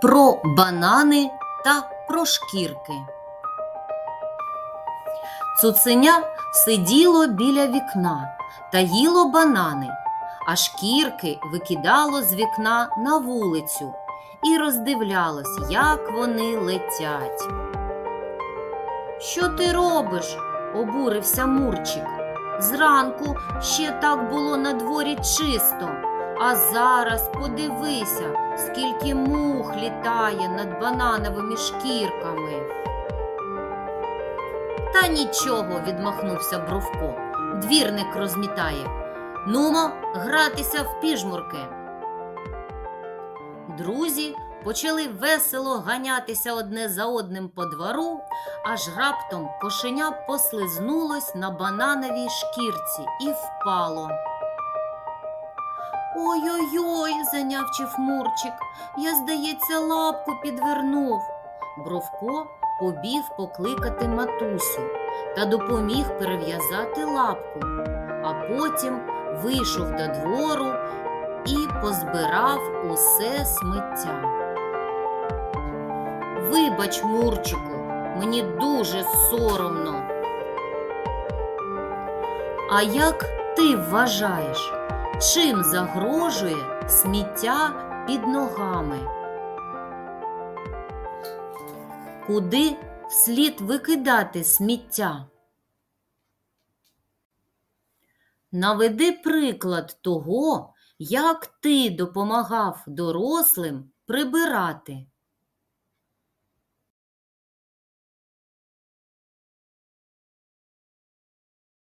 про банани та про шкірки. Цуценя сиділо біля вікна та їло банани, а шкірки викидало з вікна на вулицю і роздивлялось, як вони летять. Що ти робиш? обурився Мурчик. Зранку ще так було на дворі чисто, а зараз подивися, скільки мух літає над банановими шкірками. Та нічого, відмахнувся Бровко. Двірник розмітає. Нумо гратися в піжмурки. Друзі почали весело ганятися одне за одним по двору, аж раптом кошеня послизнулось на банановій шкірці і впало. Ой-ой-ой, занявчив Мурчик, я, здається, лапку підвернув. Бровко побіг покликати матусю та допоміг перев'язати лапку, а потім вийшов до двору і позбирав усе сміття. Вибач, Мурчику, мені дуже соромно. А як ти вважаєш, чим загрожує сміття під ногами? Куди слід викидати сміття? Наведи приклад того, як ти допомагав дорослим прибирати.